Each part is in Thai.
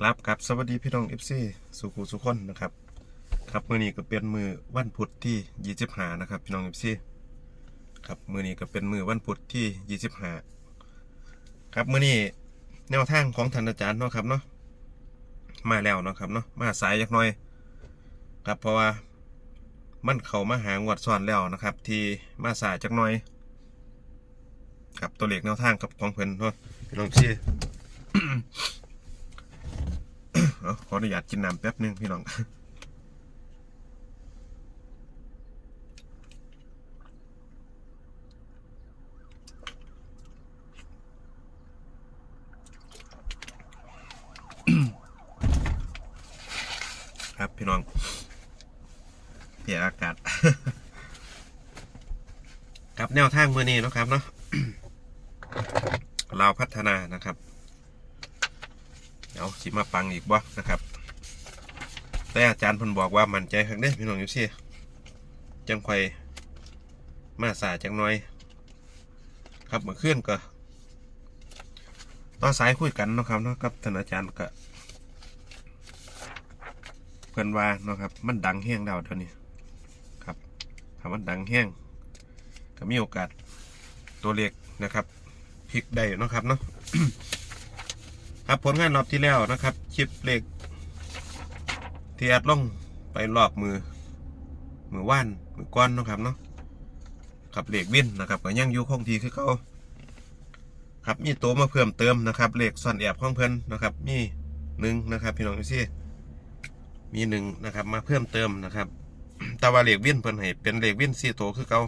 ครับครับสวัสดีพี่น้องเอฟซีสุขุสุขคนนะครับ ครับมือนี้ก็เป็นมือวันพุธที่ยี่สิบห้านะครับ พี่น้องเอฟซีครับมือนี้ก็เป็นมือวันพุธที่ยี่สิบห้าครับมือนี้แนวทางของท่านอาจารย์เนาะครับเนาะมาแล้วเนาะครับเนาะมาสายยักหน่อย ครับเพราะว่ามันเข้ามาหางวดซ้อนแล้วนะครับ ที่มาสายจักหน่อย ครับตัวเลขแนวทางกับของเพิ่นเนาะพี่น้องเอฟซี ขออนุญาตกินน้ำแป๊บหนึงพี่น้องครับพี่น้องเปลี่ยนอากาศครับแนวทางมือนี้นะครับเนาะเราพัฒนานะครับ เดี๋ยวสิมาปังอีกบ่นะครับ แต่อาจารย์พิ่นบอกว่ามั่นใจครั้งเด้พี่น้องอยู่ซี่จังค่อยมาสายจังน่อย ครับเมื่อคืนก็ต่อสายคุยกันนะครับนาะกับท่านอาจารย์ก็เพิ่นว่านะครับ มันดังแห้งแล้วเท่านี้ครับถ้ามันดังแห้งก็มีโอกาสตัวเลขนะครับพลิกได้นะครับเนาะ ครับผลงานรอบที่แล้วนะครับคลิปเหล็กที่อัดลงไปรอบมือมือว่านมือก้อนนะครับเนาะครับเหล็กวินนะครับก็ยังอยู่คงทีคือเขาครับมีตัวมาเพิ่มเติมนะครับเหล็กซ่อนแอบของเพิ่นนะครับ มีหนึ่งนะครับ พี่น้องดูสิมีหนึ่งนะครับ มาเพิ่มเติมนะครับแต่ว่าเหล็กวินเพิ่นให้เป็นเหล็กวินสี่ตัวคือเก่า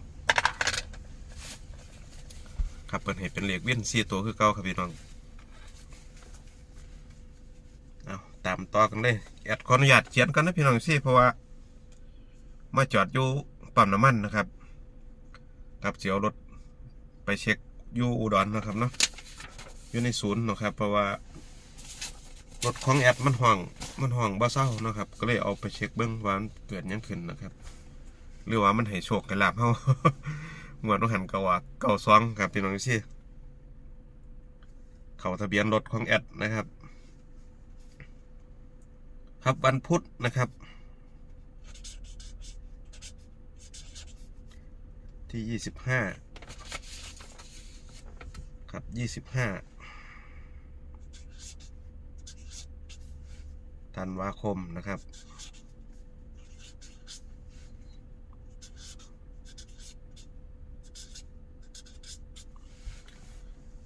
ครับเพิ่นให้เป็นเหล็กวินสี่ตัวคือเก่าครับพี่น้อง เอา ตามต่อกันเลยแอดขออนุญาตเขียนกันนะพี่น้องสิเพราะว่า มาจอดอยู่ปั๊มน้ำมันนะครับกับเสียวรถไปเช็คอยู่อุดรนนะครับเนาะอยู่ในศูนย์นะครับ เพราะว่ารถของแอดมันห่องมันห่องบ้าเศร้านะครับ ก็เลยเอาไปเช็คเบื้องว่ามันเกิดยังขึ้นนะครับ หรือว่ามันให้โชคกันลาบเฮางวดต้องหันกว่าเก่าซองครับพี่น้องสิเขาทะเบียนรถของแอดนะครับ ครับวันพุธนะครับ ที่ยี่สิบห้าครับยี่สิบห้าธันวาคมนะครับ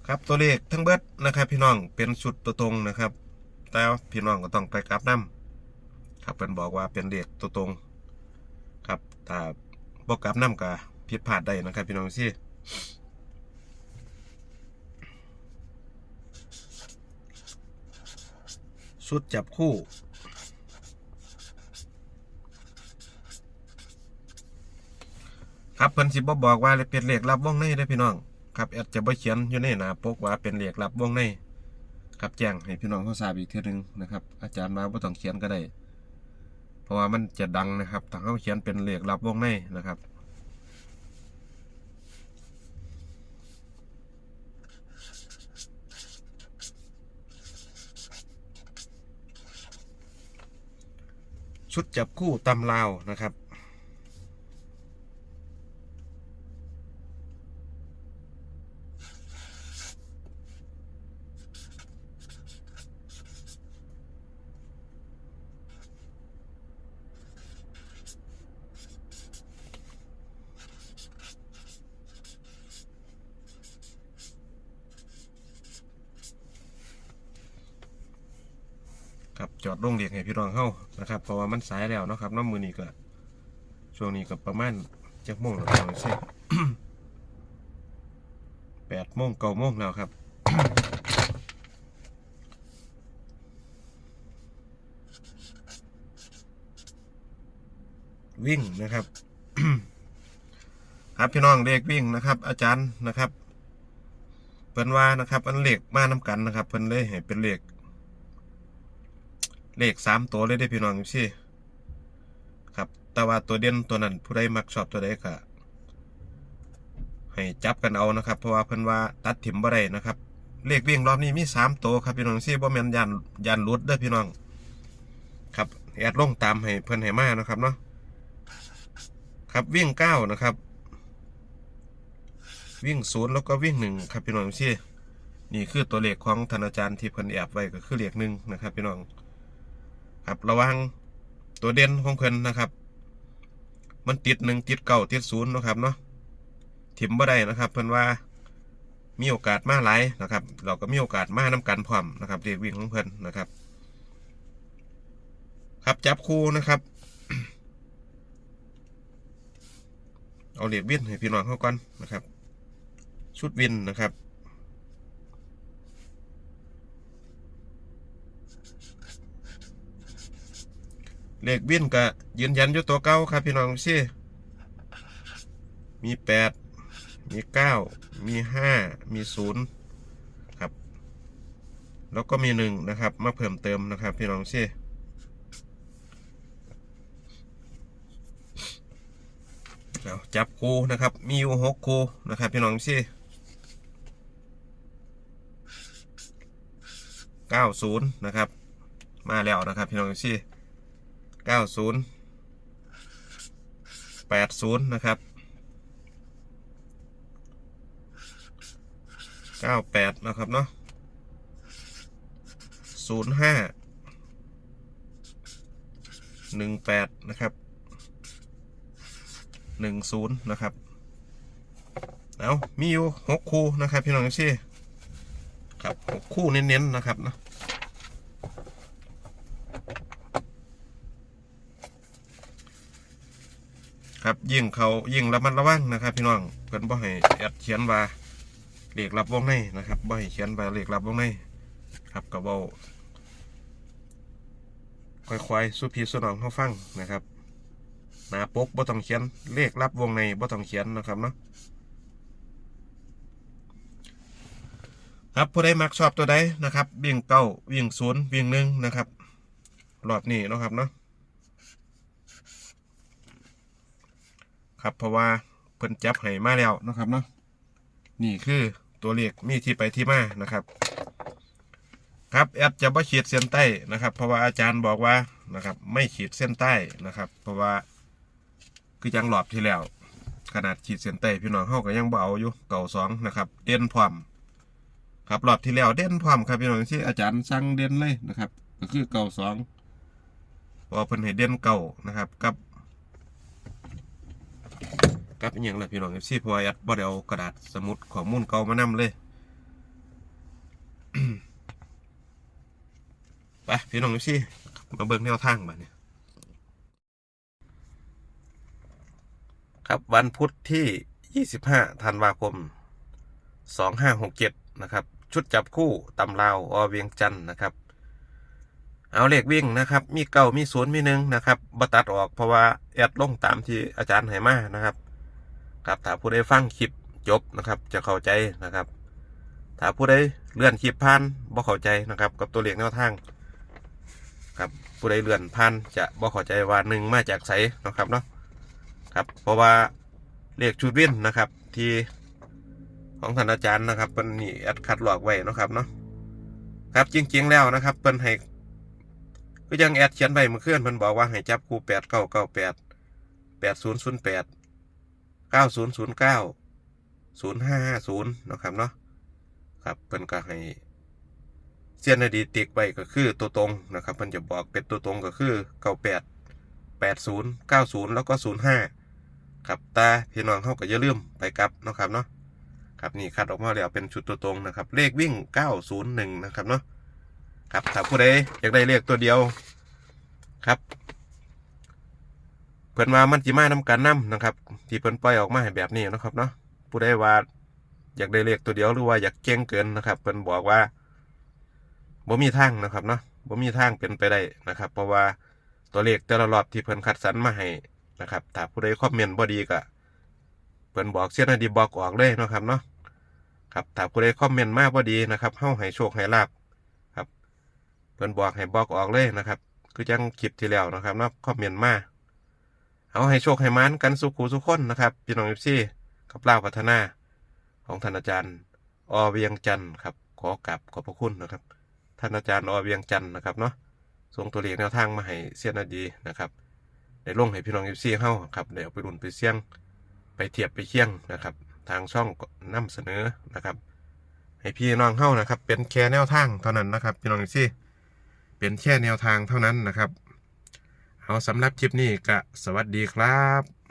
ครับตัวเลขทั้งเบิดนะครับ พี่น้องเป็นชุดตัวตรงนะครับ แต่พี่น้องก็ต้องไปกลับน้ำ ครับเป็นบอกว่าเป็นเลขตัวตรง ครับถ้าบอกกลับน้ำก็ผิดพลาดได้นะครับพี่น้องสิสุดจับคู่ ครับเพิ่นสิบ่บอกว่าเป็นเลขลับวงในได้พี่น้องครับแอดจะบ่เขียนอยู่ในหน้าปกว่าเป็นเลขลับวงในครับแจ้งให้พี่น้องเขาทราบอีกทื่อนึงนะครับ อาจารย์มาบ่ต้องเขียนก็ได้ เพราะว่ามันจะดังนะครับถ้าเขาเขียนเป็นเหล็กรับวงในนะครับชุดจับคู่ตำลาวนะครับ ครับ จอดลงเรียกให้พี่น้องเข้านะครับ เพราะว่ามันสายแล้วนะครับน้ำมือนี้ก็ช่วงนี้ก็ประมาณจักโมงแล้วพี่น้องเช่แปดโมงเก้าโมงแล้วครับวิ่งนะครับครับพี่น้องเลขวิ่งนะครับ อาจารย์นะครับเพิ่นว่านะครับอันเลขมาน้กันนะครับเพิ่นเลยให้เป็นเลข เลขสามตัวเลยได้พี่น้องสิครับ แต่ว่าตัวเด่นตัวนั้นผู้ใดมักชอบตัวใดก็ให้จับกันเอานะครับ เพราะว่าเพิ่นว่าตัดถิ่มบ่ได้นะครับ เลขวิ่งรอบนี้มีสามตัวครับพี่น้องซี่บ่แม่นยันยันรุดเด้อพี่น้อง ครับแอดลงตามให้เพิ่นให้มานะครับเนาะครับวิ่งเก้านะครับ วิ่งศูนย์แล้วก็วิ่งหนึ่งครับพี่น้องซี่นี่คือตัวเลขของธนาจารย์ที่เพิ่นแอบไว้ก็คือเลขหนึ่งนะครับพี่น้อง ครับระวังตัวเด่นของเพิ่นนะครับ มันติดหนึ่งติดเก้าติดศูนย์นะครับเนาะถิ่มบ่ได้นะครับ เพิ่นว่ามีโอกาสมาหลายนะครับ เราก็มีโอกาสมาน้กันพร้อมนะครับเรียกวิ่งของเพิ่นนะครับ ครับจับคู่นะครับ เอาเหรียญวิ่นให้พี่น้องเขาก่อนนะครับ ชุดวินนะครับ เลขวินก็ยืนยันอยู่ตัวเก้าครับพี่น้องซี่มีแปดมีเก้ามีห้ามีศูนย์ครับ แล้วก็มีหนึ่งนะครับ มาเพิ่มเติมนะครับ พี่น้องซี่จับคูนะครับ มีอยู่หกคูนะครับ พี่น้องซี่เก้าศูนย์นะครับ มาแล้วนะครับ พี่น้องซี่ เก้าศูนย์แปดศูนย์นะครับเก้าแปดนะครับเนาะศูนย์ห้าหนึ่งแปดนะครับหนึ่งศูนย์นะครับเอามีอยู่หกคู่นะครับ พี่น้องซี่ครับหกคู่เน้นๆนะครับเนาะ ครับยิ่งเขายิ่งระมัดระวังนะครับ พี่น้องเพิ่นบ่ให้แอดเขียนว่าเลขรับวงในนะครับบ่ให้เขียนไปเลขรับวงในครับกระเบาค่อยๆสุพีสุนองเขาฟังนะครับหนาปกบ่ต้องเขียนเลขรับวงในบ่ต้องเขียนนะครับเนาะครับผู้ใดมักชอบตัวใดนะครับ วิ่งเก้าวิ่งศูนย์วิ่งหนึ่งนะครับรอบนี้นะครับเนาะ ครับ เพราะว่าเพิ่นจับให้มาแล้วนะครับเนาะนี่คือตัวเลขมีที่ไปที่มานะครับครับแอดจะไม่ขีดเส้นใต้นะครับ เพราะว่าอาจารย์บอกว่านะครับ ไม่ขีดเส้นใต้นะครับ เพราะว่าคือยังหลอบที่แล้ว ขนาดขีดเส้นใต้พี่น้องเขาก็ยังเบาอยู่เก่าสองนะครับ เด่นพร้อมครับรอบที่แล้วเด่นพร้อมครับพี่น้องที่อาจารย์สั่งเด่นเลยนะครับ ก็คือเก่าสองพอเพิ่นให้เด่นเก่านะครับ กับ กับอย่างละพี่น้องเอฟซีพอแอดบ่ได้เอากระดาษสมุดข้อมูลเก่ามานํเลยไปพี่น้องเอฟซีมาเบิ่งแนวทางบัดนี้ครับวันพุธที่ 25 ธันวาคม 2567 นะครับ ชุดจับคู่ตำลาวอเวียงจันทน์นะครับ เอาเลขวิ่งนะครับ มีเก้ามีศูนย์มีหนึ่งนะครับบัตัดออกเพราะว่าแอดลงตามที่อาจารย์ให้มานะครับ ครับถ้าผู้ใดฟังคลิปจบนะครับ จะเข้าใจนะครับ ถ้าผู้ใดเลื่อนคลิปผ่านบ่เข้าใจนะครับ กับตัวเลขแนวทาง ครับผู้ใดเลื่อนผ่านจะบ่เข้าใจว่าหนึ่งมาจากไสนะครับเนาะครับ เพราะว่าเลขชุดวินนะครับ ที่ของท่านอาจารย์นะครับเป็นนี่แอดคัดหลอกไว้นะครับเนาะครับจริงๆแล้วนะครับเป็นให้ก็ยังแอดเขียนไปเมื่อคืนเพิ่นบอกว่าให้จับคู่แปดเก้าเก้าแปดแปดศูนย์ศูนย์แปด เก้าศูนย์ศูนย์เก้าศูนย์ห้าห้าศูนย์นะครับเนาะครับเพิ่นก็ให้เสี้ยนอดีตติกไว้ก็คือตัวตรงนะครับเพิ่นจะบอกเป็นตัวตรงก็คือเก้าแปดแปดศูนย์เก้าศูนย์แล้วก็ศูนย์ห้าครับตาพี่น้องเขาก็อย่าลืมไปกลับนะครับเนาะครับนี่คัดออกมาแล้วเป็นชุดตัวตรงนะครับ เลขวิ่งเก้าศูนย์หนึ่งนะครับเนาะครับถ้าผู้ใดอยากได้เลขตัวเดียวครับ เพิ่นว่ามันจิมานํกันนํนะครับที่เพิ่นปล่อยออกมาให้แบบนี้นะครับเนาะผู้ใดว่าอยากได้เลขตัวเดียวหรือว่าอยากเก่งเกินนะครับเพิ่นบอกว่าบ่มีทางนะครับเนาะบ่มีทางเป็นไปได้นะครับ เพราะว่าตัวเลขแต่ละรอบที่เพิ่นคัดสรรมาให้นะครับถ้าผู้ใดคอมเมนต์บ่ดีก็เพิ่นบอกเสียนาดีบอกออกเลยนะครับเนาะครับถ้าผู้ใดคอมเมนต์มาบ่ดีนะครับเฮาให้โชคให้ลาบครับเพิ่นบอกให้บอกออกเลยนะครับ คือจังคลิปที่แล้วนะครับเนาะคอมเมนต์มา เอาให้โชคให้มันกันสุขูสุขคนนะครับพี่น้องเอฟซีกับเล่าพัฒนาของท่านอาจารย์อเวียงจันทร์ครับ ขอกราบขอบพระคุณนะครับ ท่านอาจารย์อเวียงจันทร์นะครับเนาะส่งตัวเลขแนวทางมาให้เสี้ยนาดีนะครับได้ลงให้พี่น้องเอฟซีเฮาครับเดี๋ยวไปรุ่นไปเสี่ยงไปเทียบไปเคียงนะครับ ทางช่องก็นำเสนอนะครับ ให้พี่น้องเฮานะครับ เป็นแค่แนวทางเท่านั้นนะครับ พี่น้องเอฟซีเป็นแค่แนวทางเท่านั้นนะครับ เอาสำหรับคลิปนี้ก็สวัสดีครับ